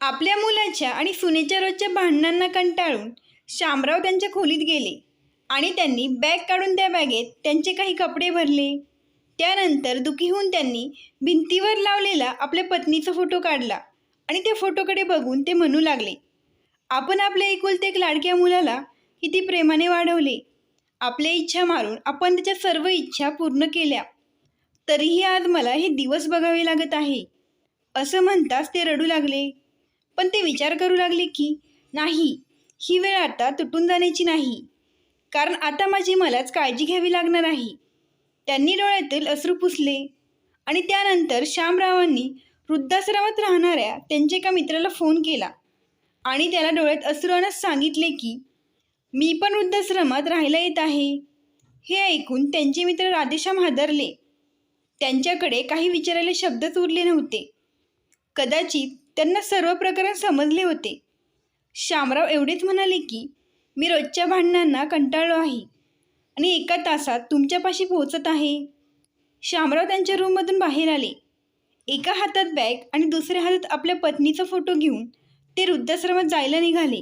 आपल्या मुलाच्या आणि सुनेच्या रोजच्या भांडणांना कंटाळून शामराव त्यांच्या खोलीत गेले आणि त्यांनी बॅग काढून त्या बॅगेत त्यांचे काही कपडे भरले. त्यानंतर दुखी होऊन त्यांनी भिंतीवर लावलेला आपल्या पत्नीचा फोटो काढला आणि त्या फोटोकडे बघून ते म्हणू लागले आपण आपल्या एकुलते एक लाडक्या मुलाला किती प्रेमाने वाढवले. आपल्या इच्छा मारून आपण त्याच्या सर्व इच्छा पूर्ण केल्या. तरीही आज मला हे दिवस बघावे लागत आहे. असं म्हणताच ते रडू लागले. पण ते विचार करू लागले की नाही ही वेळ आता तुटून जाण्याची नाही. कारण आता माझी मलाच काळजी घ्यावी लागणार आहे. त्यांनी डोळ्यातील अश्रू पुसले आणि त्यानंतर श्यामरावांनी वृद्धाश्रमात राहणाऱ्या त्यांच्या एका मित्राला फोन केला आणि त्याला डोळ्यात अश्रूनच सांगितले की मी पण वृद्धाश्रमात राहायला येत आहे. हे ऐकून त्यांचे मित्र राधेश्याम हादरले. त्यांच्याकडे काही विचारायला शब्दच उरले नव्हते. कदाचित त्यांना सर्व प्रकरण समजले होते. शामराव एवढेच म्हणाले की मी रोजच्या भांडणांना कंटाळलो आहे. आणि एका तासात तुमच्यापाशी पोहोचत आहे. शामराव त्यांच्या रूममधून बाहेर आले. एका हातात बॅग आणि दुसऱ्या हातात आपल्या पत्नीचा फोटो घेऊन ते वृद्धाश्रमात जायला निघाले.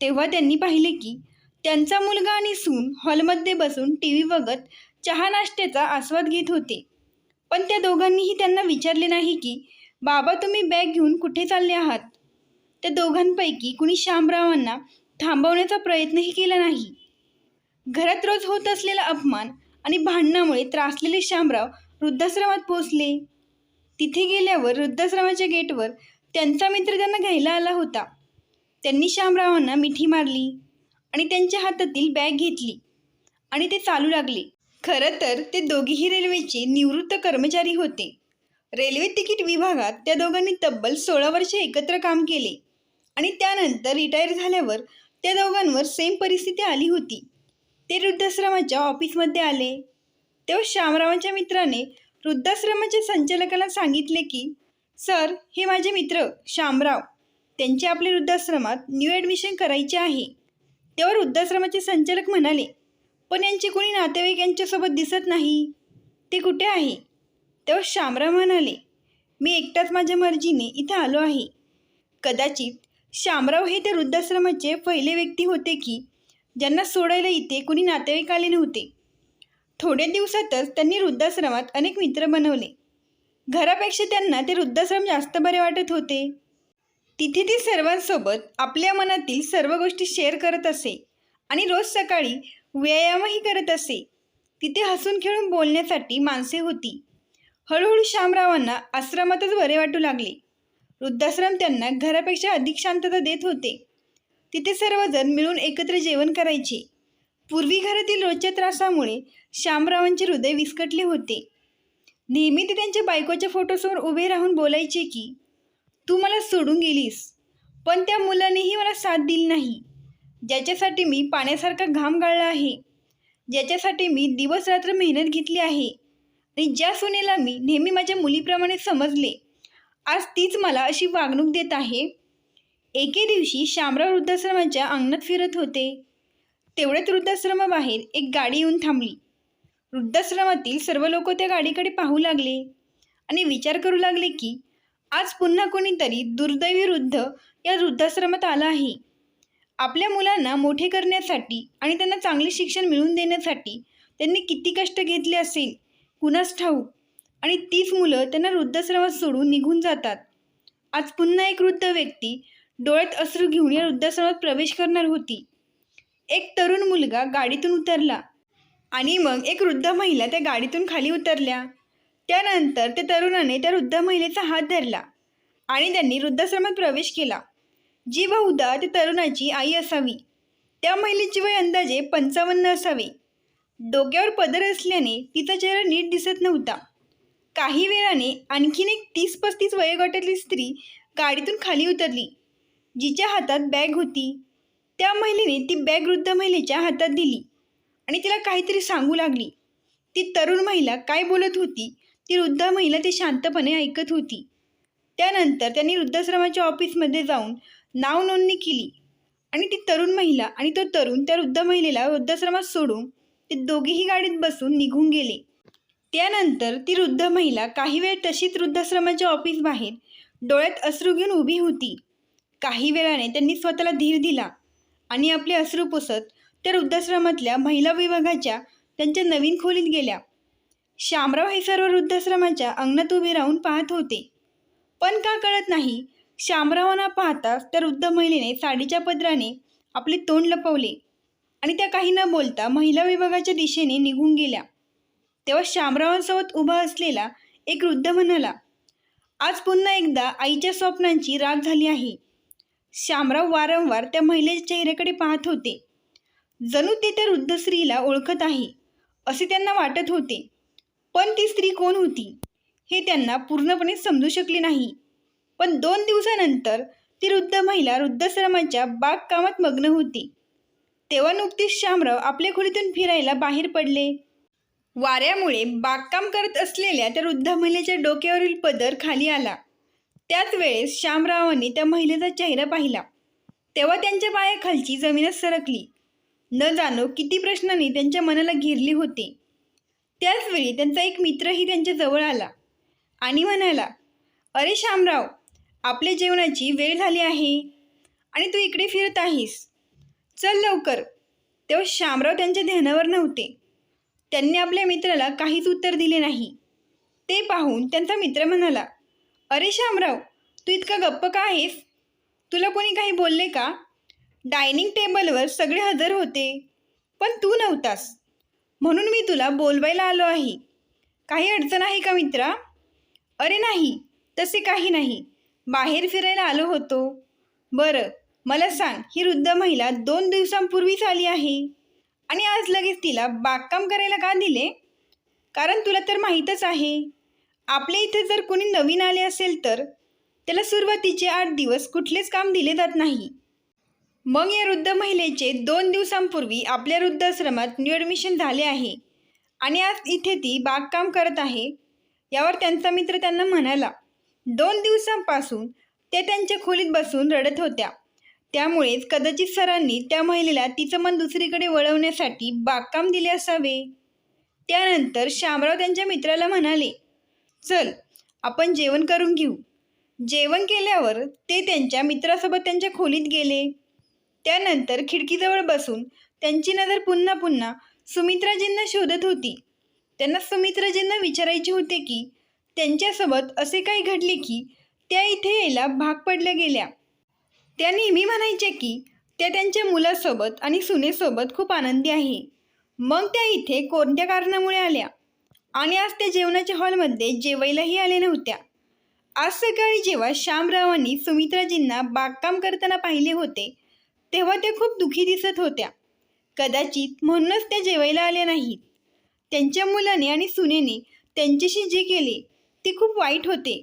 तेव्हा त्यांनी पाहिले की त्यांचा मुलगा आणि सून हॉलमध्ये बसून टी व्ही बघत चहा नाश्त्याचा आस्वाद घेत होते. पण त्या दोघांनीही त्यांना विचारले नाही की बाबा तुम्ही बॅग घेऊन कुठे चालले आहात? त्या दोघांपैकी कुणी श्यामरावांना थांबवण्याचा प्रयत्नही केला नाही. घरात रोज होत असलेला अपमान आणि भांडणामुळे त्रासलेले श्यामराव वृद्धाश्रमात पोहोचले. तिथे गेल्यावर वृद्धाश्रमाच्या गेटवर त्यांचा मित्र त्यांना घ्यायला आला होता. त्यांनी श्यामरावांना मिठी मारली आणि त्यांच्या हातातील बॅग घेतली आणि ते चालू लागले. खरं तर ते दोघेही रेल्वेचे निवृत्त कर्मचारी होते. रेल्वे तिकीट विभागात त्या दोघांनी तब्बल सोळा वर्षे एकत्र काम केले. आणि त्यानंतर रिटायर झाल्यावर त्या दोघांवर सेम परिस्थिती आली होती. ते वृद्धाश्रमाच्या ऑफिसमध्ये आले. तेव्हा श्यामरावांच्या मित्राने वृद्धाश्रमाच्या संचालकाला सांगितले की सर हे माझे मित्र श्यामराव. त्यांचे आपल्या वृद्धाश्रमात न्यू ॲडमिशन करायचे आहे. तेव्हा वृद्धाश्रमाचे संचालक म्हणाले पण यांचे कोणी नातेवाईक यांच्यासोबत दिसत नाही. ते कुठे आहे? तेव्हा श्यामराव म्हणाले मी एकटाच माझ्या मर्जीने इथं आलो आहे. कदाचित श्यामराव हे त्या वृद्धाश्रमाचे पहिले व्यक्ती होते की ज्यांना सोडायला इथे कुणी नातेवाईक आले नव्हते. थोड्या दिवसातच त्यांनी वृद्धाश्रमात अनेक मित्र बनवले. घरापेक्षा त्यांना ते वृद्धाश्रम जास्त बरे वाटत होते. तिथे ती सर्वांसोबत आपल्या मनातील सर्व गोष्टी शेअर करत असे आणि रोज सकाळी व्यायामही करत असे. तिथे हसून खेळून बोलण्यासाठी माणसे होती. हळूहळू श्यामरावांना आश्रमातच बरे वाटू लागले. वृद्धाश्रम त्यांना घरापेक्षा अधिक शांतता देत होते. तिथे सर्वजण मिळून एकत्र जेवण करायचे. पूर्वी घरातील रोजच्या त्रासामुळे श्यामरावांचे हृदय विस्कटले होते. नेहमी ते त्यांच्या बायकोच्या फोटोसमोर उभे राहून बोलायचे की तू मला सोडून गेलीस पण त्या मुलानेही मला साथ दिली नाही. ज्याच्यासाठी मी पाण्यासारखा घाम गाळला आहे ज्याच्यासाठी मी दिवस रात्र मेहनत घेतली आहे आणि ज्या सुनेला मी नेहमी माझ्या मुलीप्रमाणे समजले आज तीच मला अशी वागणूक देत आहे. एके दिवशी शामराव वृद्धाश्रमाच्या अंगणात फिरत होते. तेवढ्यात वृद्धाश्रमाबाहेर एक गाडी येऊन थांबली. वृद्धाश्रमातील सर्व लोक त्या गाडीकडे पाहू लागले आणि विचार करू लागले की आज पुन्हा कोणीतरी दुर्दैवी वृद्ध या वृद्धाश्रमात आला आहे. आपल्या मुलांना मोठे करण्यासाठी आणि त्यांना चांगले शिक्षण मिळवून देण्यासाठी त्यांनी किती कष्ट घेतले असेल कुणास ठाऊक आणि तीच मुलं त्यांना वृद्धाश्रमात सोडून निघून जातात. आज पुन्हा एक वृद्ध व्यक्ती डोळ्यात अश्रू घेऊन या वृद्धाश्रमात प्रवेश करणार होती. एक तरुण मुलगा गाडीतून उतरला आणि मग एक वृद्ध महिला त्या गाडीतून खाली उतरल्या. त्यानंतर त्या तरुणाने त्या वृद्ध महिलेचा हात धरला आणि त्यांनी वृद्धाश्रमात प्रवेश केला. जी बहुधा त्या तरुणाची आई असावी. त्या महिलेची वय अंदाजे पंचावन्न असावी. डोक्यावर पदर असल्याने तिचा चेहरा नीट दिसत नव्हता. काही वेळाने आणखीन एक तीस पस्तीस वयोगटातली स्त्री गाडीतून खाली उतरली. जिच्या हातात बॅग होती. त्या महिलेने ती बॅग वृद्ध महिलेच्या हातात दिली आणि तिला काहीतरी सांगू लागली. ती तरुण महिला काय बोलत होती ती वृद्ध महिला ते शांतपणे ऐकत होती. त्यानंतर त्यांनी वृद्धाश्रमाच्या ऑफिसमध्ये जाऊन नाव नोंदणी केली आणि ती तरुण महिला आणि तो तरुण त्या वृद्ध महिलेला वृद्धाश्रमात सोडून ते दोघेही गाडीत बसून निघून गेले. त्यानंतर ती वृद्ध महिला काही वेळ तशीच वृद्धाश्रमाच्या ऑफिस बाहेर डोळ्यात अश्रू घेऊन उभी होती. काही वेळाने त्यांनी स्वतःला धीर दिला आणि आपले अश्रू पुसत त्या वृद्धाश्रमातल्या महिला विभागाच्या त्यांच्या नवीन खोलीत गेल्या. श्यामराव हे सर्व वृद्धाश्रमाच्या अंगणात उभे राहून पाहत होते. पण का कळत नाही श्यामरावांना पाहताच त्या वृद्ध महिलेने साडीच्या पदराने आपले तोंड लपवले. आणि त्या काही न बोलता महिला विभागाच्या दिशेने निघून गेल्या. तेव्हा श्यामरावांसोबत उभा असलेला एक वृद्ध म्हणाला आज पुन्हा एकदा आईच्या स्वप्नांची राग झाली आहे. श्यामराव वारंवार त्या महिलेच्या चेहऱ्याकडे पाहत होते. जणू ते त्या वृद्ध स्त्रीला ओळखत आहे असे त्यांना वाटत होते. पण ती स्त्री कोण होती हे त्यांना पूर्णपणे समजू शकले नाही. पण दोन दिवसानंतर ती वृद्ध महिला वृद्धाश्रमाच्या बागकामात मग्न होती. तेव्हा नुकतीच श्यामराव आपल्या खोलीतून फिरायला बाहेर पडले. वाऱ्यामुळे बागकाम करत असलेल्या त्या वृद्ध महिलेच्या डोक्यावरील पदर खाली आला. त्याच वेळेस श्यामरावांनी त्या महिलेचा चेहरा पाहिला. तेव्हा त्यांच्या पायाखालची जमीनच सरकली. न जाणो किती प्रश्नांनी त्यांच्या मनाला घेरली होती. त्याचवेळी त्यांचा एक मित्रही त्यांच्या जवळ आला आणि म्हणाला अरे श्यामराव आपल्या जेवणाची वेळ झाली आहे आणि तू इकडे फिरत आहेस. चल लवकर. तेव्हा श्यामराव त्यांच्या ध्यानावर नव्हते. त्यांनी आपल्या मित्राला काहीच उत्तर दिले नाही. ते पाहून त्यांचा मित्र म्हणाला अरे श्यामराव तू इतका गप्प का आहेस? तुला कोणी काही बोलले का? डायनिंग टेबलवर सगळे हजर होते पण तू नव्हतास. म्हणून मी तुला बोलवायला आलो आहे. काही अडचण आहे का मित्रा? अरे नाही तसे काही नाही. बाहेर फिरायला आलो होतो. बरं मला सांग ही वृद्ध महिला दोन दिवसांपूर्वीच आली आहे? आणि आज लगेच तिला बागकाम करायला का दिले? कारण तुला तर माहीतच आहे. आपल्या इथे जर कोणी नवीन आले असेल तर त्याला सुरुवातीचे आठ दिवस कुठलेच काम दिले जात नाही. मग या वृद्ध महिलेचे दोन दिवसांपूर्वी आपल्या वृद्धाश्रमात न्यू ॲडमिशन झाले आहे. आणि आज इथे ती बागकाम करत आहे. यावर त्यांचा मित्र त्यांना म्हणाला दोन दिवसांपासून त्या त्यांच्या खोलीत बसून रडत होत्या. त्यामुळेच कदाचित सरांनी त्या महिलेला तिचं मन दुसरीकडे वळवण्यासाठी बागकाम दिले असावे. त्यानंतर श्यामराव त्यांच्या मित्राला म्हणाले चल आपण जेवण करून घेऊ. जेवण केल्यावर ते त्यांच्या मित्रासोबत त्यांच्या खोलीत गेले. त्यानंतर खिडकीजवळ बसून त्यांची नजर पुन्हा पुन्हा सुमित्राजींना शोधत होती. त्यांना सुमित्राजींना विचारायचे होते की त्यांच्यासोबत असे काही घडले की त्या इथे यायला भाग पडल्या गेल्या. त्या नेहमी म्हणायच्या की त्या त्यांच्या मुलासोबत आणि सुनेसोबत खूप आनंदी आहे. मग त्या इथे कोणत्या कारणामुळे आल्या? आणि आज त्या जेवणाच्या हॉलमध्ये जेवायलाही आल्या नव्हत्या. आज सकाळी जेव्हा श्यामरावांनी सुमित्राजींना बागकाम करताना पाहिले होते तेव्हा त्या खूप दुःखी दिसत होत्या. कदाचित म्हणूनच त्या जेवायला आल्या नाहीत. त्यांच्या मुलाने आणि सुनेने त्यांच्याशी जे केले ते खूप वाईट होते.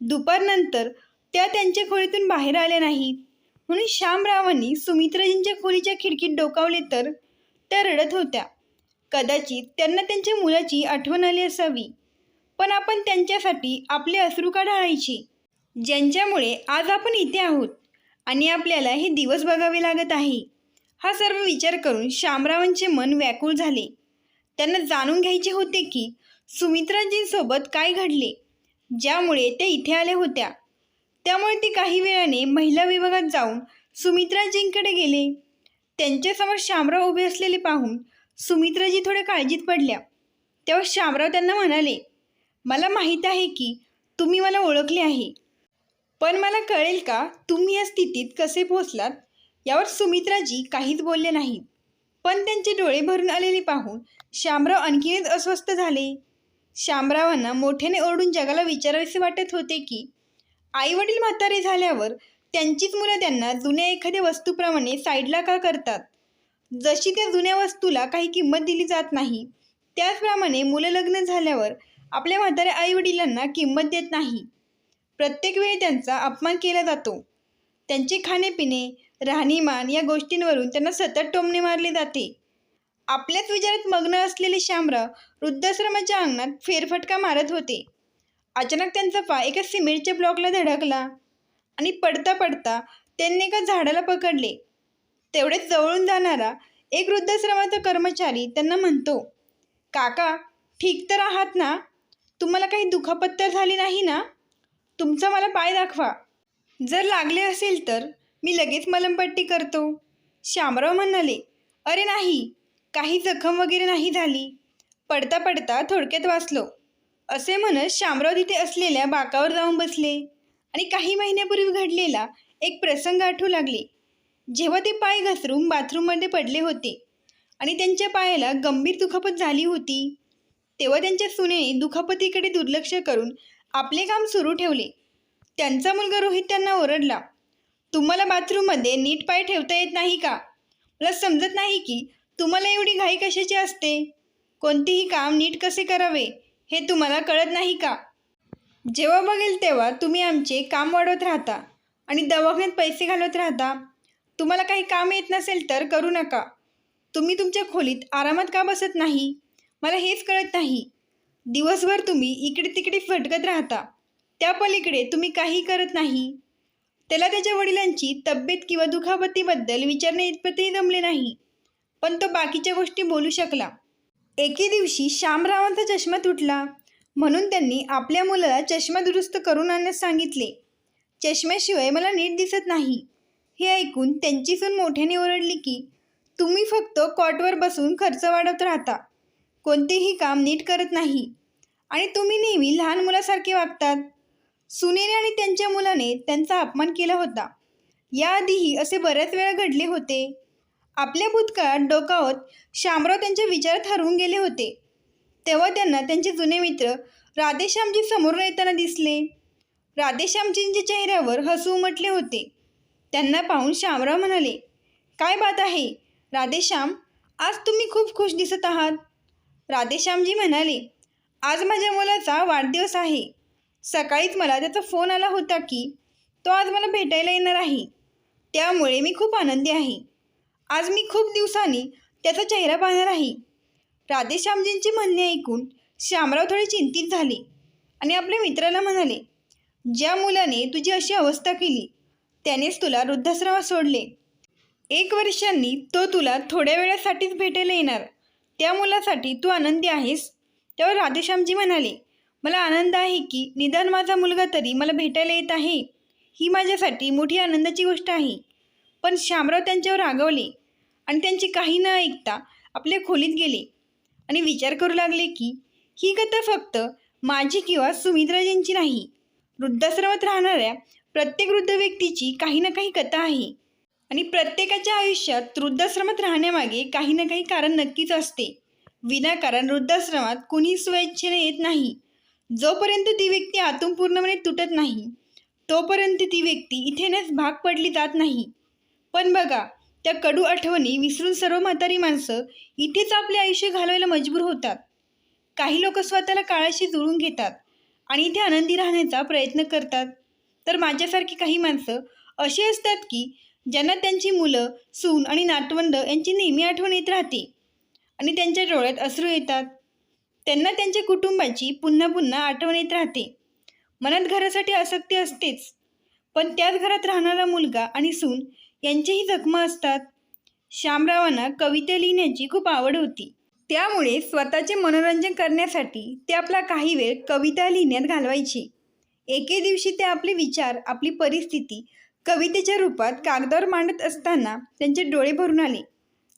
दुपारनंतर त्या त्यांच्या खोलीतून बाहेर आल्या नाहीत. म्हणून श्यामरावांनी सुमित्राजींच्या खोलीच्या खिडकीत डोकावले तर त्या रडत होत्या. कदाचित त्यांना त्यांच्या मुलाची आठवण आली असावी. पण आपण त्यांच्यासाठी आपले अश्रू का ज्यांच्यामुळे आज आपण इथे आहोत आणि आपल्याला हे दिवस बघावे लागत आहे. हा सर्व विचार करून श्यामरावांचे मन व्याकुळ झाले. त्यांना जाणून घ्यायचे होते की सुमित्राजींसोबत काय घडले. ज्यामुळे त्या इथे आल्या होत्या. त्यामुळे ती काही वेळाने महिला विभागात जाऊन सुमित्राजींकडे गेले. त्यांच्यासमोर शामराव उभे असलेले पाहून सुमित्राजी थोड्या काळजीत पडल्या. तेव्हा शामराव त्यांना म्हणाले मला माहीत आहे की तुम्ही मला ओळखले आहे. पण मला कळेल का तुम्ही या स्थितीत कसे पोहोचलात? यावर सुमित्राजी काहीच बोलले नाहीत पण त्यांचे डोळे भरून आलेले पाहून श्यामराव आणखीनच अस्वस्थ झाले. शामरावांना मोठ्याने ओरडून जगाला विचारावेसे वाटत होते की आईवडील म्हातारे झाल्यावर त्यांचीच मुलं त्यांना जुन्या एखाद्या वस्तूप्रमाणे साईडला का करतात? जशी त्या जुन्या वस्तूला काही किंमत दिली जात नाही त्याचप्रमाणे मुलं लग्न झाल्यावर आपल्या म्हाताऱ्या आईवडिलांना किंमत देत नाही. प्रत्येक वेळी त्यांचा अपमान केला जातो. त्यांचे खाणेपिणे राहणीमान या गोष्टींवरून त्यांना सतत टोमणे मारले जाते. आपल्याच विचारात मग्न असलेले श्यामराव वृद्धाश्रमाच्या अंगणात फेरफटका मारत होते. अचानक त्यांचा पाय एका सिमेंटच्या ब्लॉकला धडकला आणि पडता पडता त्यांनी एका झाडाला पकडले. तेवढेच जवळून जाणारा एक वृद्धाश्रमाचा कर्मचारी त्यांना म्हणतो काका ठीक तर आहात ना? तुम्हाला काही दुखापत तर झाली नाही ना? तुमचा मला पाय दाखवा. जर लागले असेल तर मी लगेच मलमपट्टी करतो. श्यामराव म्हणाले अरे नाही काही जखम वगैरे नाही झाली. पडता पडता थोडक्यात वाचलो. असे म्हणत शामराव तिथे असलेल्या बाकावर जाऊन बसले आणि काही महिन्यापूर्वी घडलेला एक प्रसंग आठवू लागले. जेव्हा ते पाय घसरून बाथरूममध्ये पडले होते आणि त्यांच्या पायाला गंभीर दुखापत झाली होती तेव्हा त्यांच्या सुनेने दुखापतीकडे दुर्लक्ष करून आपले काम सुरू ठेवले. त्यांचा मुलगा रोहित त्यांना ओरडला तुम्हाला बाथरूममध्ये नीट पाय ठेवता येत नाही का? मला समजत नाही की तुम्हाला एवढी घाई कशाची असते. कोणतेही काम नीट कसे करावे? हे तुम्हाला कळत नाही का? जेव्हा बघेल तेव्हा तुम्ही आमचे काम वाढवत राहता आणि दवाखान्यात पैसे घालवत राहता. तुम्हाला काही काम येत नसेल तर करू नका. तुम्ही तुमच्या खोलीत आरामात का बसत नाही? मला हेच कळत नाही. दिवसभर तुम्ही इकडे तिकडे फटकत राहता. त्या पलीकडे तुम्ही काही करत नाही. त्याला त्याच्या वडिलांची तब्येत किंवा दुखापतीबद्दल विचारणे इतपतही जमले नाही. पण तो बाकीच्या गोष्टी बोलू शकला. एके दिवशी श्यामरावांचा चष्मा तुटला. म्हणून त्यांनी आपल्या मुलाला चष्मा दुरुस्त करून आणण्यास सांगितले. चष्म्याशिवाय मला नीट दिसत नाही. हे ऐकून त्यांची सून मोठ्याने ओरडली की तुम्ही फक्त कॉटवर बसून खर्च वाढवत राहता. कोणतेही काम नीट करत नाही. आणि तुम्ही नेहमी लहान मुलासारखे वागतात. सुनेने आणि त्यांच्या मुलाने त्यांचा अपमान केला होता. याआधीही असे बऱ्याच वेळा घडले होते. आपल्या भूतकाळात डोकावत शामराव त्यांच्या विचारात हरवून गेले होते. तेव्हा त्यांना त्यांचे जुने मित्र राधेश्यामजी समोरून येताना दिसले. राधेश्यामजींच्या चेहऱ्यावर हसू उमटले होते. त्यांना पाहून शामराव म्हणाले काय बात आहे? राधेश्याम आज तुम्ही खूप खुश दिसत आहात. राधेश्यामजी म्हणाले आज माझ्या मुलाचा वाढदिवस आहे. सकाळीच मला त्याचा फोन आला होता की तो आज मला भेटायला येणार आहे. त्यामुळे मी खूप आनंदी आहे. आज मी खूप दिवसांनी त्याचा चेहरा पाहणार आहे. राधेश्यामजींचे म्हणणे ऐकून श्यामराव थोडे चिंतित झाले आणि आपल्या मित्राला म्हणाले ज्या मुलाने तुझी अशी अवस्था केली त्यानेच तुला वृद्धाश्रमात सोडले. एक वर्षांनी तो तुला थोड्या वेळासाठीच भेटायला येणार. त्या मुलासाठी तू आनंदी आहेस. तेव्हा राधेश्यामजी म्हणाले मला आनंद आहे की निदान माझा मुलगा तरी मला भेटायला येत आहे. ही माझ्यासाठी मोठी आनंदाची गोष्ट आहे. पण श्यामराव त्यांच्यावर रागवले आणि त्यांची काही न ऐकता आपल्या खोलीत गेले. आणि विचार करू लागले की ही कथा फक्त माझी किंवा सुमित्राजींची नाही. वृद्धाश्रमात राहणाऱ्या प्रत्येक वृद्ध व्यक्तीची काही ना काही कथा आहे. आणि प्रत्येकाच्या आयुष्यात वृद्धाश्रमात राहण्यामागे काही ना काही कारण नक्कीच असते. विनाकारण वृद्धाश्रमात कुणी स्वेच्छेने येत नाही. जोपर्यंत ती व्यक्ती आतून पूर्णपणे तुटत नाही तोपर्यंत ती व्यक्ती इथेनच भाग पडली जात नाही. पण बघा त्या कडू आठवणी विसरून सर्व म्हातारी माणसं इथेच आपले आयुष्य घालवायला मजबूर होतात. काही लोक स्वतःला काळाशी जुळून घेतात आणि इथे आनंदी राहण्याचा प्रयत्न करतात. तर माझ्यासारखी काही माणसं अशी असतात की ज्यांना त्यांची मुलं सून आणि नातवंड यांची नेहमी आठवण येत राहते आणि त्यांच्या डोळ्यात अश्रू येतात. त्यांना त्यांच्या कुटुंबाची पुन्हा पुन्हा आठवण येत राहते. मनात घरासाठी आसक्ती असतेच पण त्याच घरात राहणारा मुलगा आणि सून यांच्याही जखमा असतात. श्यामरावांना कविता लिहिण्याची खूप आवड होती. त्यामुळे स्वतःचे मनोरंजन करण्यासाठी ते आपला काही वेळ कविता लिहिण्यात घालवायचे. एके दिवशी ते आपले विचार आपली परिस्थिती कवितेच्या रूपात कागदावर मांडत असताना त्यांचे डोळे भरून आले.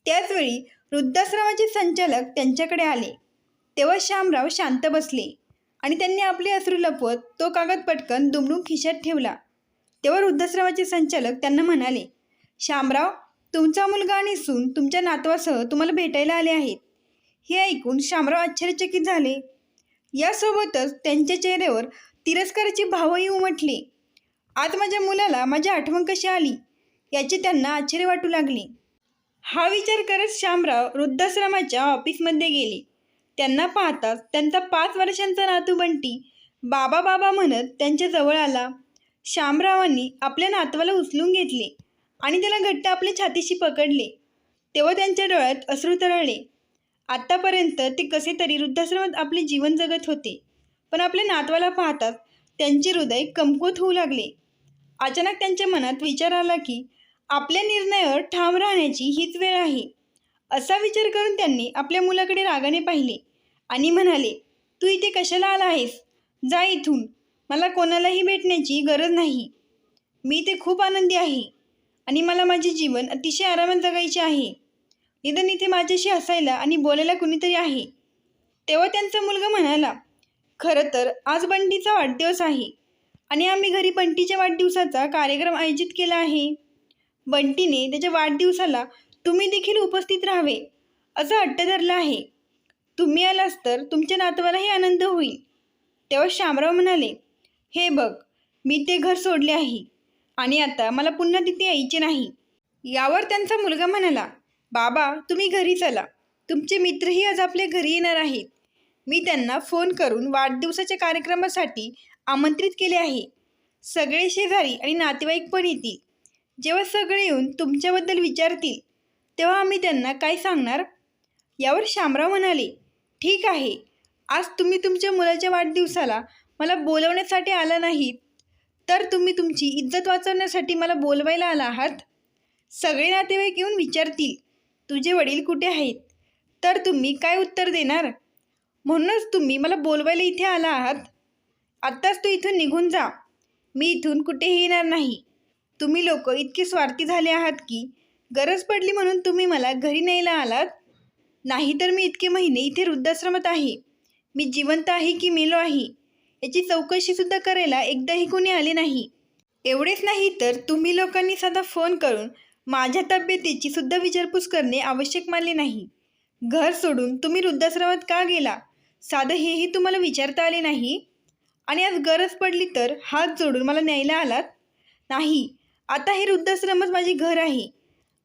त्याचवेळी वृद्धाश्रमाचे संचालक त्यांच्याकडे आले. तेव्हा श्यामराव शांत बसले आणि त्यांनी आपले अश्रू लपवत तो कागद पटकन दुमडून खिशात ठेवला. तेव्हा वृद्धाश्रमाचे संचालक त्यांना म्हणाले श्यामराव तुमचा मुलगा आणि सून तुमच्या नातवासह तुम्हाला भेटायला आले आहेत. हे ऐकून श्यामराव आश्चर्यचकित झाले. यासोबतच त्यांच्या चेहऱ्यावर तिरस्काराची भावही उमटले. आज माझ्या मुलाला माझी आठवण कशी आली याचे त्यांना आश्चर्य वाटू लागले. हा विचार करत श्यामराव वृद्धाश्रमाच्या ऑफिसमध्ये गेले. त्यांना पाहताच त्यांचा पाच वर्षांचा नातू बंटी बाबा बाबा म्हणत त्यांच्या जवळ आला. श्यामरावांनी आपल्या नातवाला उचलून घेतले. आणि त्याला घट्ट आपल्या छातीशी पकडले. तेव्हा त्यांच्या डोळ्यात अश्रू तरळले. आत्तापर्यंत ते कसे तरी वृद्धाश्रमात आपले जीवन जगत होते. पण आपल्या नातवाला पाहताच त्यांचे हृदय कमकुवत होऊ लागले. अचानक त्यांच्या मनात विचार आला की आपल्या निर्णयावर ठाम राहण्याची हीच वेळ आहे. असा विचार करून त्यांनी आपल्या मुलाकडे रागाने पाहिले आणि म्हणाले तू इथे कशाला आला आहेस? जा इथून. मला कोणालाही भेटण्याची गरज नाही. मी ते खूप आनंदी आहे. आणि मला माझे जीवन अतिशय आरामात जगायचे आहे. निदान इथे माझ्याशी हसायला आणि बोलायला कुणीतरी आहे. तेव्हा त्यांचा मुलगा म्हणाला खरं तर आज बंटीचा वाढदिवस आहे आणि आम्ही घरी बंटीच्या वाढदिवसाचा कार्यक्रम आयोजित केला आहे. बंटीने त्याच्या वाढदिवसाला तुम्ही देखील उपस्थित राहावे असं हट्ट धरला आहे. तुम्ही आलास तर तुमच्या नातवालाही आनंद होईल. तेव्हा श्यामराव म्हणाले हे बघ मी ते घर सोडले आहे. आणि आता मला पुन्हा तिथे यायचे नाही. यावर त्यांचा मुलगा म्हणाला बाबा तुम्ही घरी चला. तुमचे मित्रही आज आपल्या घरी येणार आहेत. मी त्यांना फोन करून वाढदिवसाच्या कार्यक्रमासाठी आमंत्रित केले आहे. सगळे शेजारी आणि नातेवाईक पण येतील. जेव्हा सगळे येऊन तुमच्याबद्दल विचारतील तेव्हा आम्ही त्यांना काय सांगणार? यावर शामराव म्हणाले ठीक आहे. आज तुम्ही तुमच्या मुलाच्या वाढदिवसाला मला बोलवण्यासाठी आला नाहीत. तर तुम्ही तुमची इज्जत वाचवण्यासाठी मला बोलवायला आला आहात? सगळे नातेवाईक येऊन विचारतील तुझे वडील कुठे आहेत? तर तुम्ही काय उत्तर देणार? म्हणूनच तुम्ही मला बोलवायला इथे आला आहात. आत्ताच तू इथून निघून जा. मी इथून कुठेही येणार नाही. तुम्ही लोक इतके स्वार्थी झाले आहात की गरज पडली म्हणून तुम्ही मला घरी न्यायला आलात? नाहीतर मी इतके महिने इथे वृद्धाश्रमात आहे. मी जिवंत आहे की मेलो आहे? याची चौकशीसुद्धा करायला एकदाही कोणी आले नाही. एवढेच नाही तर तुम्ही लोकांनी साधा फोन करून माझ्या तब्येतीची सुद्धा विचारपूस करणे आवश्यक मानले नाही. घर सोडून तुम्ही वृद्धाश्रमात का गेला? साधं हेही तुम्हाला विचारता आले नाही? आणि आज गरज पडली तर हात जोडून मला न्यायला आलात? नाही. आता हे वृद्धाश्रमच माझे घर आहे.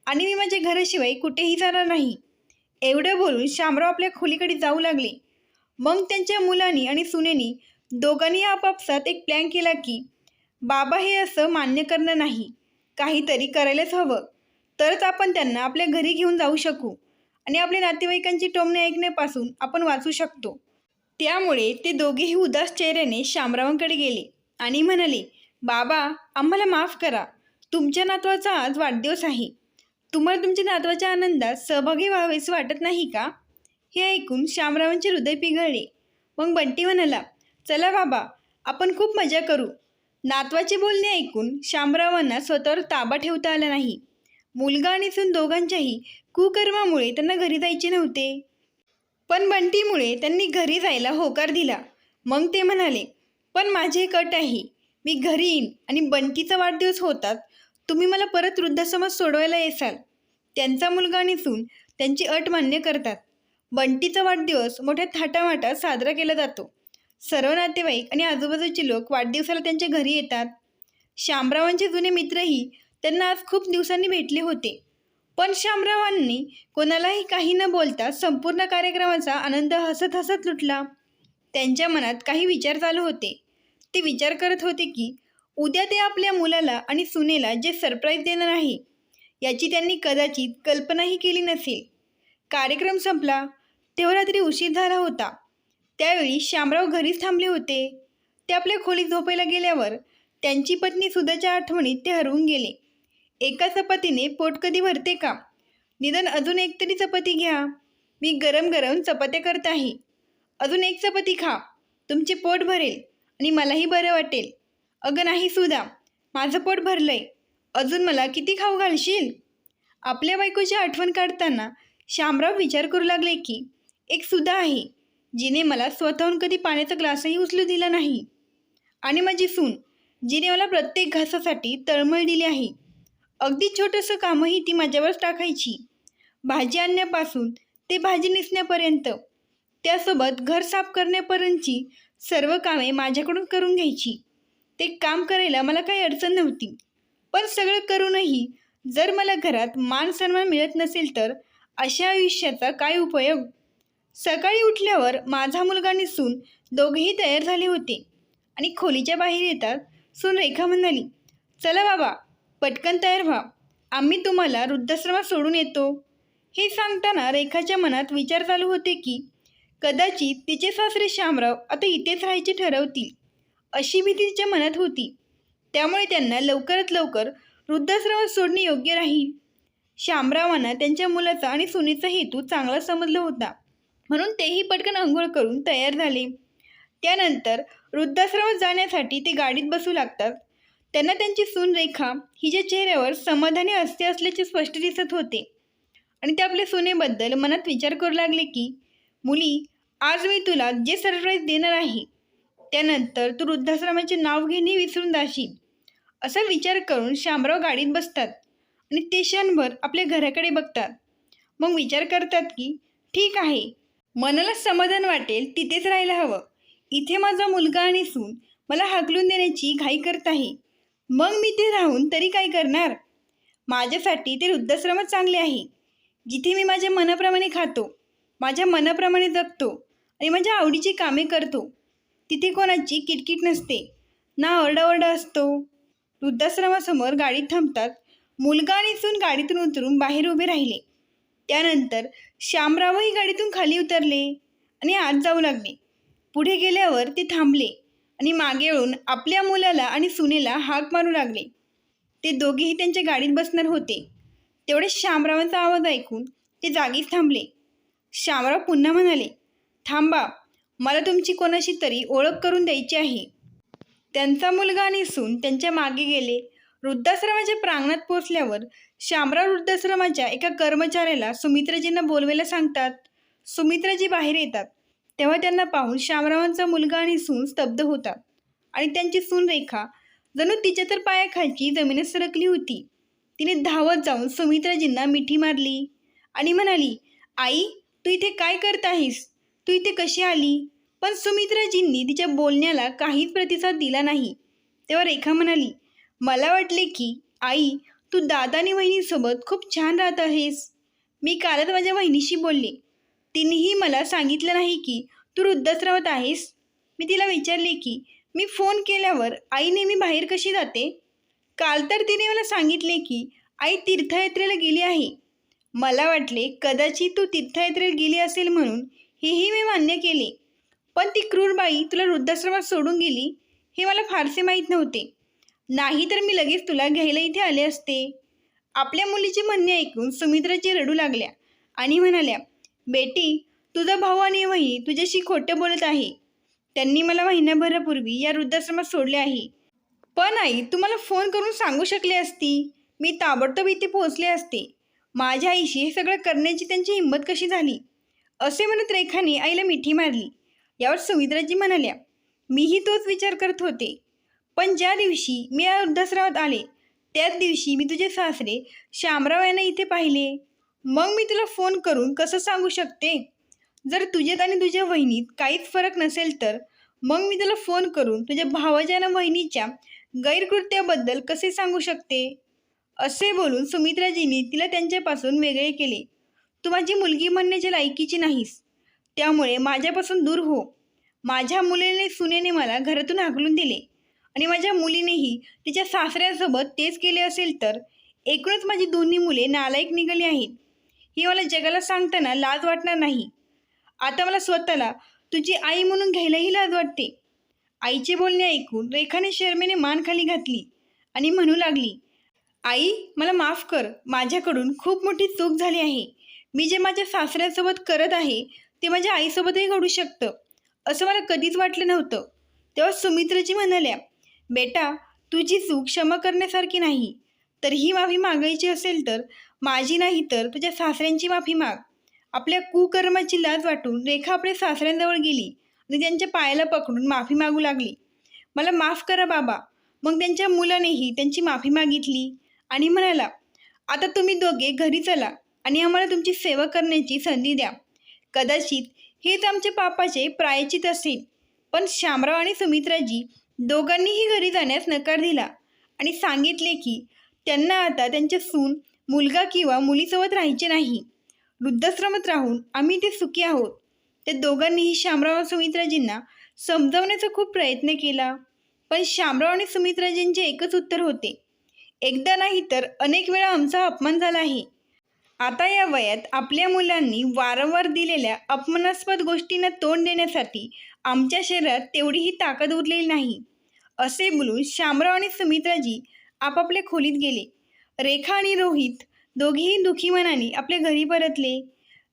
आणि मी माझ्या घराशिवाय कुठेही जाणार नाही. एवढं बोलून शामराव आपल्या खोलीकडे जाऊ लागले. मग त्यांच्या मुलांनी आणि सुनेनी दोघांनी आपापसात एक प्लॅन केला की बाबा हे असं मान्य करणं नाही. काहीतरी करायलाच हवं. तरच आपण त्यांना आपल्या घरी घेऊन जाऊ शकू आणि आपल्या नातेवाईकांची टोमणे ऐकण्यापासून आपण वाचू शकतो. त्यामुळे ते दोघेही उदास चेहऱ्याने शामरावांकडे गेले आणि म्हणाले बाबा आम्हाला माफ करा. तुमच्या नातवाचा आज वाढदिवस आहे. तुम्हाला तुमच्या नातवाच्या आनंदात सहभागी व्हावेसे वाटत नाही का? हे ऐकून शामरावांचे हृदय पिघळले. मग बंटी म्हणाला चला बाबा आपण खूप मजा करू. नातवाचे बोलणे ऐकून शामरावांना स्वतःवर ताबा ठेवता आला नाही. मुलगा आणि सून दोघांच्याही कुकर्मामुळे त्यांना घरी जायचे नव्हते. पण बंटीमुळे त्यांनी घरी जायला होकार दिला. मग ते म्हणाले पण माझे कट आहे. मी घरी येईन आणि बंटीचा वाढदिवस होतात. तुम्ही मला परत वृद्धाश्रमात सोडवायला येसाल. त्यांचा मुलगा आणि सून त्यांची अट मान्य करतात. बंटीचा वाढदिवस मोठ्या थाटामाटात साजरा केला जातो. सर्व नातेवाईक आणि आजूबाजूचे लोक वाढदिवसाला त्यांच्या घरी येतात. शामरावांचे जुने मित्रही त्यांना आज खूप दिवसांनी भेटले होते. पण शामरावांनी कोणालाही काही न बोलता संपूर्ण कार्यक्रमाचा आनंद हसत हसत लुटला. त्यांच्या मनात काही विचार चालू होते. ते विचार करत होते की उद्या ते आपल्या मुलाला आणि सुनेला जे सरप्राईज देणार आहे याची त्यांनी कदाचित कल्पनाही केली नसेल. कार्यक्रम संपला तेव्हा रात्री उशीर झाला होता. त्यावेळी श्यामराव घरीच थांबले होते. ते आपल्या खोलीत झोपायला गेल्यावर त्यांची पत्नी सुधाच्या आठवणीत ते हरवून गेले. एका चपातीने पोट कधी भरते का? निदान अजून एक तरी चपाती घ्या. मी गरम गरम चपात्या करत आहे. अजून एक चपाती खा. तुमचे पोट भरेल आणि मलाही बरं वाटेल. अगं नाही सुधा माझं पोट भरलंय. अजून मला किती खाऊ घालशील? आपल्या बायकोची आठवण काढताना श्यामराव विचार करू लागले की एक सुधा आहे. जिने मला स्वतःहून कधी पाण्याचा ग्लासही उचलू दिला नाही. आणि माझी सून जिने मला प्रत्येक घासासाठी तळमळ दिली आहे. अगदी छोटंसं कामही ती माझ्यावर टाकायची. भाजी आणण्यापासून ते भाजी नेसण्यापर्यंत त्यासोबत घर साफ करण्यापर्यंतची सर्व कामे माझ्याकडून करून घ्यायची. ते काम करायला मला काही अडचण नव्हती. पण सगळं करूनही जर मला घरात मान सन्मान मिळत नसेल तर अशा आयुष्याचा काय उपयोग? सकाळी उठल्यावर माझा मुलगा आणि सून दोघेही तयार झाले होते. आणि खोलीच्या बाहेर येतात सून रेखा म्हणाली चला बाबा पटकन तयार व्हा. आम्ही तुम्हाला वृद्धाश्रमात सोडून येतो. हे सांगताना रेखाच्या मनात विचार चालू होते की कदाचित तिचे सासरे शामराव आता इथेच राहायचे ठरवतील. अशी भीती तिच्या मनात होती. त्यामुळे त्यांना लवकरात लवकर वृद्धाश्रमात सोडणे योग्य राहील. शामरावांना त्यांच्या मुलाचा आणि सुनेचा हेतू चांगला समजला होता. म्हणून तेही पटकन अंघोळ करून तयार झाले. त्यानंतर वृद्धाश्रमात जाण्यासाठी ते गाडीत बसू लागतात. त्यांना त्यांची सून रेखा हिच्या चेहऱ्यावर समाधानी हास्य असल्याचे स्पष्ट दिसत होते. आणि ते आपल्या सुनेबद्दल मनात विचार करू लागले की मुली आज मी तुला जे सरप्राईज देणार आहे त्यानंतर तू वृद्धाश्रमाचे नाव घेणे विसरून जाशील. असा विचार करून शामराव गाडीत बसतात आणि ते क्षणभर आपल्या घराकडे बघतात. मग विचार करतात की ठीक आहे मनाला समाधान वाटेल तिथेच राहायला हवं. इथे माझा मुलगा आणि सून मला हाकलून देण्याची घाई करत आहे मग मी ते राहून तरी काय करणार? माझ्यासाठी ते वृद्धाश्रमच चांगले आहे. जिथे मी माझ्या मनाप्रमाणे खातो माझ्या मनाप्रमाणे जगतो आणि माझ्या आवडीची कामे करतो तिथे कोणाची किटकिट नसते. ना ओरडाओरडा असतो. वृद्धाश्रमासमोर गाडीत थांबतात. मुलगा आणि सून गाडीतून उतरून बाहेर उभे राहिले. त्यानंतर श्यामरावही गाडीतून खाली उतरले आणि आत जाऊ लागले. पुढे गेल्यावर ते थांबले आणि मागे येऊन आपल्या मुलाला आणि सुनेला हाक मारू लागले. ते दोघेही त्यांच्या गाडीत बसणार होते. तेवढे श्यामरावांचा आवाज ऐकून ते जागीच थांबले. श्यामराव पुन्हा म्हणाले थांबा मला तुमची कोणाशी तरी ओळख करून द्यायची आहे. त्यांचा मुलगा आणि सून त्यांच्या मागे गेले. वृद्धाश्रमाच्या प्रांगणात पोचल्यावर श्यामराव वृद्धाश्रमाच्या एका कर्मचाऱ्याला सुमित्राजींना बोलवायला सांगतात. सुमित्राजी बाहेर येतात. तेव्हा त्यांना पाहून श्यामरावांचा मुलगा आणि सून स्तब्ध होतात. आणि त्यांची सून रेखा जणू तिच्या तर पायाखालची जमिनीत सरकली होती. तिने धावत जाऊन सुमित्राजींना मिठी मारली आणि म्हणाली आई तू इथे काय करत आहेस? तू इथे कशी आली पण सुमित्राजींनी तिच्या बोलण्याला काहीच प्रतिसाद दिला नाही. तेव्हा रेखा म्हणाली मला वाटले की आई तू दादा आणि वहिनीसोबत खूप छान राहत आहेस. मी कालच माझ्या वहिनीशी बोलले. तिनेही मला सांगितलं नाही की तू वृद्धाश्रमात आहेस. मी तिला विचारले की मी फोन केल्यावर आई नेहमी बाहेर कशी जाते? काल तर तिने मला सांगितले की आई तीर्थयात्रेला गेली आहे. मला वाटले कदाचित तू तीर्थयात्रेला गेली असेल म्हणून हेही मी मान्य केले. पण ती क्रूर बाई तुला वृद्धाश्रमात सोडून गेली हे मला फारसे माहीत नव्हते. नाही तर मी लगेच तुला घ्यायला इथे आले असते. आपल्या मुलीचे म्हणणे ऐकून सुमित्राची रडू लागल्या आणि म्हणाल्या बेटी तुझा भाऊ आणि वही तुझ्याशी खोटं बोलत आहे. त्यांनी मला महिन्याभरापूर्वी या वृद्धाश्रमात सोडले आहे. पण आई तू मला फोन करून सांगू शकले असती. मी ताबडतोब इथे पोहोचले असते. माझ्या आईशी हे सगळं करण्याची त्यांची हिंमत कशी झाली? असे म्हणत रेखाने आईला मिठी मारली. यावर सुमित्राजी म्हणाल्या मीही तोच विचार करत होते. पण ज्या दिवशी मी या वृद्धाश्रमात आले त्याच दिवशी मी तुझे सासरे श्यामराव यांना इथे पाहिले. मग मी तुला फोन करून कसं सांगू शकते? जर तुझ्यात आणि तुझ्या वहिनीत काहीच फरक नसेल तर मग मी तुला फोन करून तुझ्या भावाच्या आणि वहिनीच्या गैरकृत्याबद्दल कसे सांगू शकते? असे बोलून सुमित्राजींनी तिला त्यांच्यापासून वेगळे केले. तू माझी मुलगी म्हणण्याच्या लायकीची नाहीस. त्यामुळे माझ्यापासून दूर हो. माझ्या मुलीने सुनेने मला घरातून हाकलून दिले. आणि माझ्या मुलीनेही तिच्या सासऱ्यासोबत तेच केले असेल तर? एकूणच माझी दोन्ही मुले नालायक निघाली आहेत. ही मला जगाला सांगताना लाज वाटणार नाही. आता मला स्वतःला तुझी आई म्हणून घ्यायलाही लाज वाटते. आईचे बोलणे ऐकून रेखाने शर्मेने मान खाली घातली आणि म्हणू लागली आई मला माफ कर. माझ्याकडून खूप मोठी चूक झाली आहे. मी जे माझ्या सासऱ्यासोबत करत आहे ते माझ्या आईसोबतही घडू शकतं. असं मला कधीच वाटलं नव्हतं. तेव्हा सुमित्राजी म्हणाल्या बेटा तुझी चूक क्षमा करण्यासारखी नाही तर ही माफी मागायची असेल तर माझी नाही तर तुझ्या सासऱ्यांची माफी माग. आपल्या कुकर्माची लाज वाटून रेखा आपल्या सासऱ्यांजवळ गेली आणि त्यांच्या पायाला पकडून माफी मागू लागली. मला माफ करा बाबा. मग त्यांच्या मुलानेही त्यांची माफी मागितली आणि म्हणाला आता तुम्ही दोघे घरी चला आणि आम्हाला तुमची सेवा करण्याची संधी द्या. कदाचित हेच आमच्या पापाचे प्रायचित असेल. पण श्यामराव आणि सुमित्राजी दोघांनीही घरी जाण्यास नकार दिला आणि सांगितले की त्यांना आता त्यांच्या सून मुलगा किंवा मुलीसोबत राहायचे नाही. वृद्धाश्रमात राहून आम्ही ते सुखी आहोत. त्या दोघांनीही श्यामराव सुमित्राजींना समजावण्याचा खूप प्रयत्न केला. पण श्यामराव आणि सुमित्राजींचे एकच उत्तर होते. एकदा नाही तर अनेक वेळा आमचा अपमान झाला आहे. आता या वयात आपल्या मुलांनी वारंवार दिलेल्या अपमानास्पद गोष्टींना तोंड देण्यासाठी आमच्या शरीरात तेवढीही ताकद उरलेली नाही. असे बोलून शामराव आणि सुमित्राजी आपापल्या खोलीत गेले. रेखा आणि रोहित दोघेही दुखी मनाने आपल्या घरी परतले.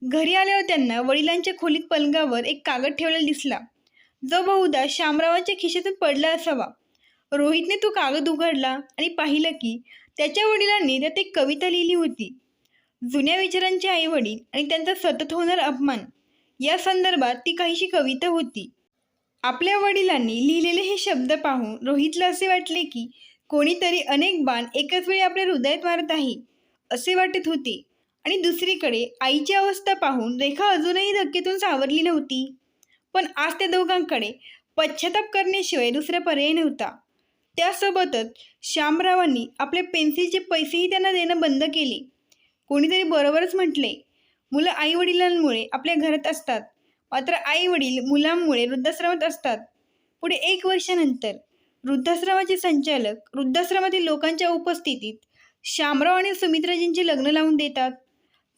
घरी आल्यावर त्यांना वडिलांच्या खोलीत पलंगावर एक कागद ठेवलेला दिसला. जो बहुधा शामरावांच्या खिशातून पडला असावा. रोहितने तो कागद उघडला आणि पाहिलं की त्याच्या वडिलांनी त्यात एक कविता लिहिली होती. जुन्या विचारांचे आई वडील आणि त्यांचा सतत होणार अपमान या संदर्भात ती काहीशी कविता होती. आपल्या वडिलांनी लिहिलेले हे शब्द पाहून रोहितला असे वाटले की कोणीतरी अनेक बाण एकाच वेळी आपल्या हृदयात मारत आहे असे वाटत होते. आणि दुसरीकडे आईची अवस्था पाहून रेखा अजूनही धक्केतून सावरली नव्हती. पण आज त्या दोघांकडे पश्चाताप करण्याशिवाय दुसरा पर्याय नव्हता. त्यासोबतच श्यामरावांनी आपले पेन्सिलचे पैसेही त्यांना देणं बंद केले. कोणीतरी बरोबरच म्हटले. मुलं आईवडिलांमुळे आपल्या घरात असतात. मात्र आईवडील मुलांमुळे वृद्धाश्रमात असतात. पुढे एक वर्षानंतर वृद्धाश्रमाचे संचालक वृद्धाश्रमातील लोकांच्या उपस्थितीत श्यामराव आणि सुमित्राजींचे लग्न लावून देतात.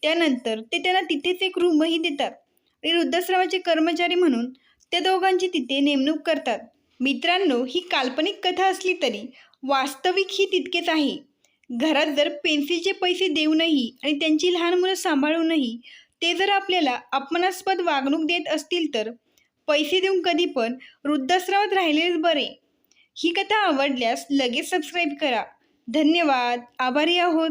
त्यानंतर ते त्यांना तिथेच एक रूमही देतात आणि वृद्धाश्रमाचे कर्मचारी म्हणून त्या दोघांची तिथे नेमणूक करतात. मित्रांनो ही काल्पनिक कथा असली तरी वास्तविक ही तितकेच आहे. घरात जर पेन्सिलचे पैसे देऊनही आणि त्यांची लहान मुलं सांभाळूनही ते जर आपल्याला अपमानास्पद वागणूक देत असतील तर? पैसे देऊन कधी पण वृद्धाश्रमात राहिलेच बरे. ही कथा आवडल्यास लगेच सबस्क्राईब करा. धन्यवाद. आभारी आहोत.